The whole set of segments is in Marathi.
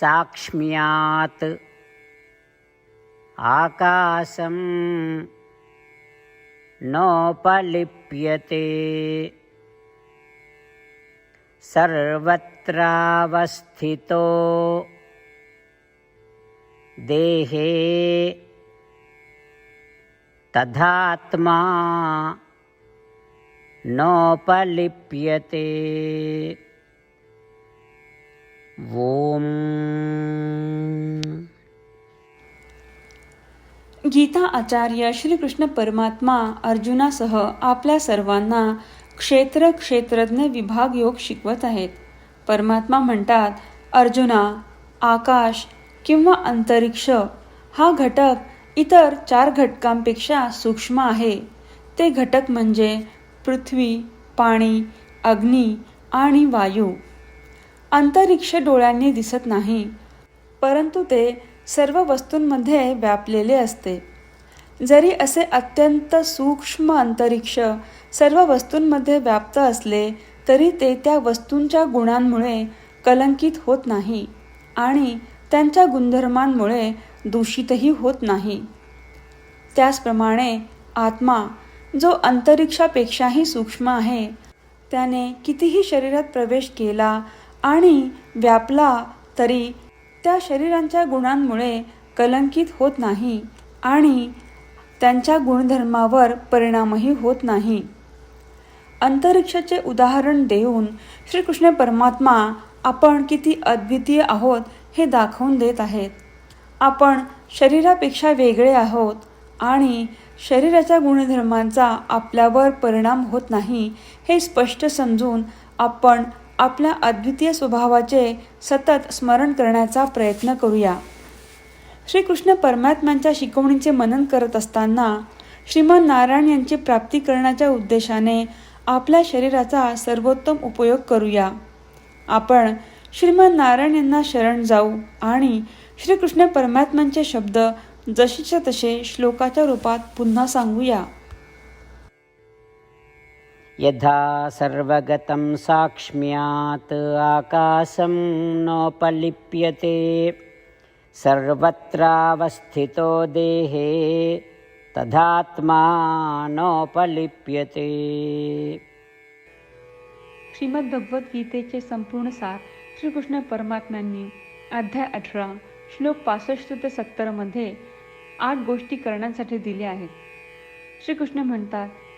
साक्ष्म्यात्। आकाशं नोपलिप्यते। सर्वत्रावस्थितो। देहे तथात्मा नोपलिप्यते ओम. गीता आचार्य श्रीकृष्ण परमात्मा अर्जुनासह आपल्या सर्वांना क्षेत्र क्षेत्रज्ञ विभाग योग शिकवत आहेत. परमात्मा म्हणतात अर्जुना आकाश किंवा अंतरिक्ष हा घटक इतर चार घटकांपेक्षा सूक्ष्म आहे. ते घटक म्हणजे पृथ्वी पाणी अग्नी आणि वायू. अंतरिक्ष डोळ्यांनी दिसत नाही. परंतु ते सर्व वस्तूंमध्ये व्यापलेले असते. जरी असे अत्यंत सूक्ष्म अंतरिक्ष सर्व वस्तूंमध्ये व्याप्त असले तरी ते त्या वस्तूंच्या गुणांमुळे कलंकित होत नाही आणि त्यांच्या गुणधर्मांमुळे दूषितही होत नाही. त्याचप्रमाणे आत्मा जो अंतरिक्षापेक्षाही सूक्ष्म आहे त्याने कितीही शरीरात प्रवेश केला आणि व्यापला तरी त्या शरीरांच्या गुणांमुळे कलंकित होत नाही आणि त्यांच्या गुणधर्मावर परिणामही होत नाही. अंतरिक्षाचे उदाहरण देऊन श्रीकृष्ण परमात्मा आपण किती अद्वितीय आहोत हे दाखवून देत आहेत. आपण शरीरापेक्षा वेगळे आहोत आणि शरीराच्या गुणधर्मांचा आपल्यावर परिणाम होत नाही हे स्पष्ट समजून आपण आपल्या अद्वितीय स्वभावाचे सतत स्मरण करण्याचा प्रयत्न करूया. श्रीकृष्ण परमात्म्यांच्या शिकवणीचे मनन करत असताना श्रीमान नारायण यांची प्राप्ती करण्याच्या उद्देशाने आपल्या शरीराचा सर्वोत्तम उपयोग करूया. आपण श्रीमान नारायण यांना शरण जाऊ आणि श्रीकृष्ण परमात्म्यांचे शब्द जसेच्या तसे श्लोकाच्या रूपात पुन्हा सांगूया. यथा सर्वगतं साक्ष्म्यात् आकाशं नोपलिप्यते। सर्वत्रावस्थितो देहे तथात्मा नोपलिप्यते। श्रीमद्भगवद्गीतेचे संपूर्ण सार श्रीकृष्ण परमात्म्यांनी अध्याय अठरा श्लोक पासष्ट ते सत्तरमध्ये आठ गोष्टी करण्यासाठी दिल्या आहेत. श्रीकृष्ण म्हणतात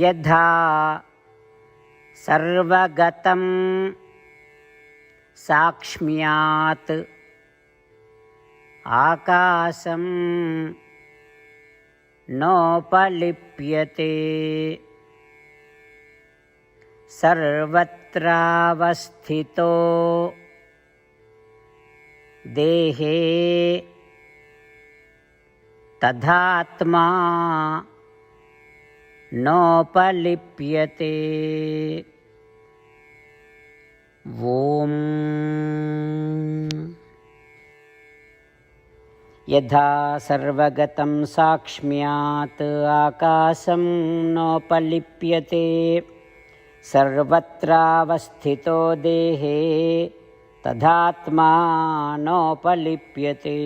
यथा सर्वगतं साक्ष्म्यात् आकाशं नोपलिप्यते। सर्वत्रावस्थितो देहे तथात्मा नोपलिप्यते। ॐ। यथा सर्वगतं साक्ष्म्यात् आकाशं नोपलिप्यते। सर्वत्रावस्थितो देहे तथात्मा नोपलिप्यते